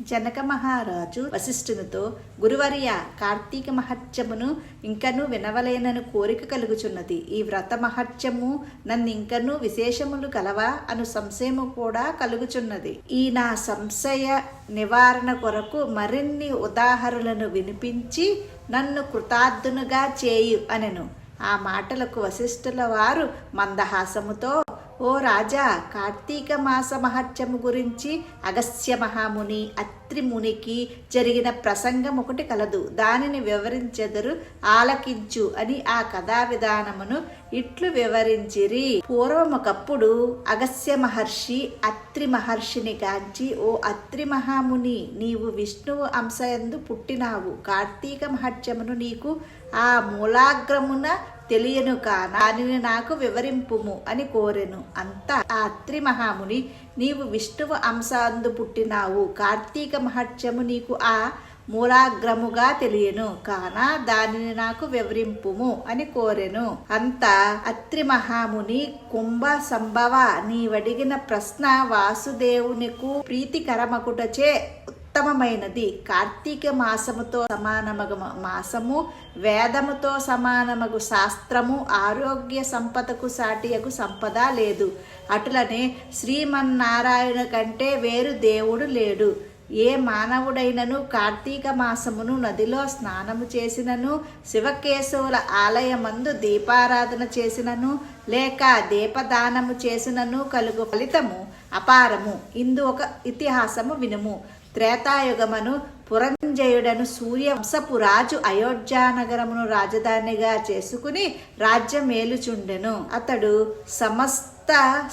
జనక మహారాజు వశిష్ఠునితో గురువర్య కార్తీక మహత్యమును ఇంకను వినవలేనను కోరిక కలుగుచున్నది. ఈ వ్రత మహత్యము నన్ను ఇంకను విశేషములు కలవా అను సంశయము కూడా కలుగుచున్నది. ఈ నా సంశయ నివారణ కొరకు మరిన్ని ఉదాహరణలను వినిపించి నన్ను కృతార్థునుగా చేయు అనెను. ఆ మాటలకు వశిష్ఠుల వారు మందహాసముతో ఓ రాజా కార్తీక మాస మహత్యము గురించి అగస్త్య మహాముని అత్రి మునికి జరిగిన ప్రసంగం ఒకటి కలదు. దానిని వివరించెదరు ఆలకించు అని ఆ కథా విధానమును ఇట్లు వివరించిరి. పూర్వమొకప్పుడు అగస్త్య మహర్షి అత్రి మహర్షిని కాంచి ఓ అత్రి మహాముని నీవు విష్ణువు అంశయందు పుట్టినావు. కార్తీక మహత్యమును నీకు ఆ మూలాగ్రమున తెలియను కాన దానిని నాకు వివరింపుము అని కోరెను. అంతా ఆ అత్రి మహాముని నీవు విష్ణువు అంశాందు పుట్టినావు. కార్తీక మహత్యము నీకు ఆ మూలాగ్రముగా తెలియను. కాన దానిని నాకు వివరింపుము అని కోరెను. అంత అత్రి మహాముని కుంభ సంభవ నీవడిగిన ప్రశ్న వాసుదేవునికు ప్రీతికరమకుటచే ఉత్తమమైనది. కార్తీక మాసముతో సమానమగు మాసము వేదముతో సమానమగు శాస్త్రము ఆరోగ్య సంపదకు సాటియకు సంపద లేదు. అటులనే శ్రీమన్నారాయణ కంటే వేరు దేవుడు లేడు. ఏ మానవుడైనను కార్తీక మాసమును నదిలో స్నానము చేసినను శివకేశవుల ఆలయమందు దీపారాధన చేసినను లేక దీపదానము చేసినను కలుగు ఫలితము అపారము. ఇందు ఒక ఇతిహాసము వినుము. త్రేతాయుగమను పురంజయుడను సూర్యవంశపురాజు అయోధ్యానగరమును రాజధానిగా చేసుకుని రాజ్యం మేలుచుండెను అతడు సమస్త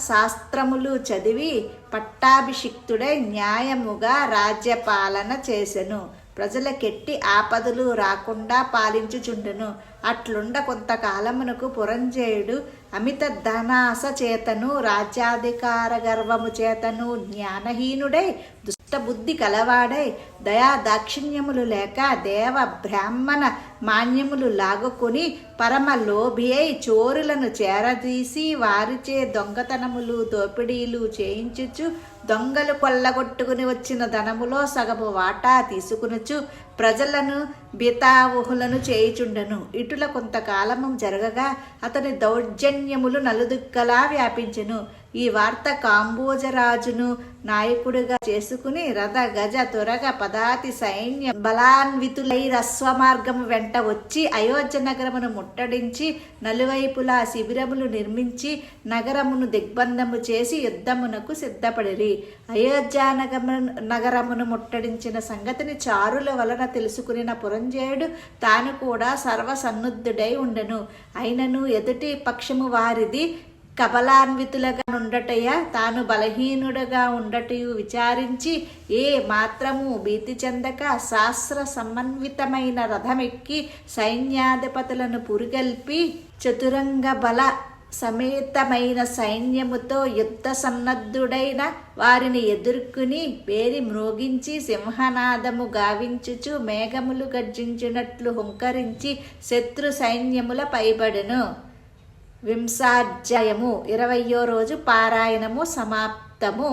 శాస్త్రములు చదివి పట్టాభిషిక్తుడై న్యాయముగా రాజ్యపాలన చేసెను. ప్రజలకెట్టి ఆపదలు రాకుండా పాలించుచుండెను. అట్లుండ కొంతకాలమునకు పురంజేయుడు అమిత ధనాస చేతను రాజ్యాధికార గర్వము చేతను జ్ఞానహీనుడై దుష్టబుద్ధి కలవాడై దయా దాక్షిణ్యములు లేక దేవ బ్రాహ్మణ మాన్యములు లాగుకొని పరమ లోభి అయి చోరులను చేరదీసి వారిచే దొంగతనములు దోపిడీలు చేయించుచు దొంగలు కొల్లగొట్టుకుని వచ్చిన ధనములో సగము వాటా తీసుకునుచు ప్రజలను బితావుహులను చేయుచుండెను. ఇటుల కొంతకాలము జరగగా అతని దౌర్జన్య చైతన్యములు నలుదుక్కలా వ్యాపించెను. ఈ వార్త కాంబోజరాజును నాయకుడిగా చేసుకుని రథ గజ త్వరగ పదాతి సైన్య బలాన్వితులై రస్వమార్గము వెంట వచ్చి అయోధ్య నగరమును ముట్టడించి నలువైపులా శిబిరములు నిర్మించి నగరమును దిగ్బంధము చేసి యుద్ధమునకు సిద్ధపడిరి. అయోధ్య నగరము నగరమును ముట్టడించిన సంగతిని చారుల వలన తెలుసుకునిన పురంజయుడు తాను కూడా సర్వసన్నుద్ధుడై ఉండెను. అయినను ఎదుటి పక్షము వారిది కబలాన్వితులుగా ఉండటయ తాను బలహీనుడుగా ఉండటయు విచారించి ఏ మాత్రము భీతి చెందక శాస్త్ర సమన్వితమైన రథమెక్కి సైన్యాధిపతులను పురిగల్పి చతురంగ బల సమేతమైన సైన్యముతో యుద్ధ సన్నద్ధుడైన వారిని ఎదుర్కొని వేరి మ్రోగించి సింహనాదము గావించుచు మేఘములు గర్జించినట్లు హుంకరించి శత్రు సైన్యముల పైబడును. వింశాధ్యాయము ఇరవయో రోజు పారాయణము సమాప్తము.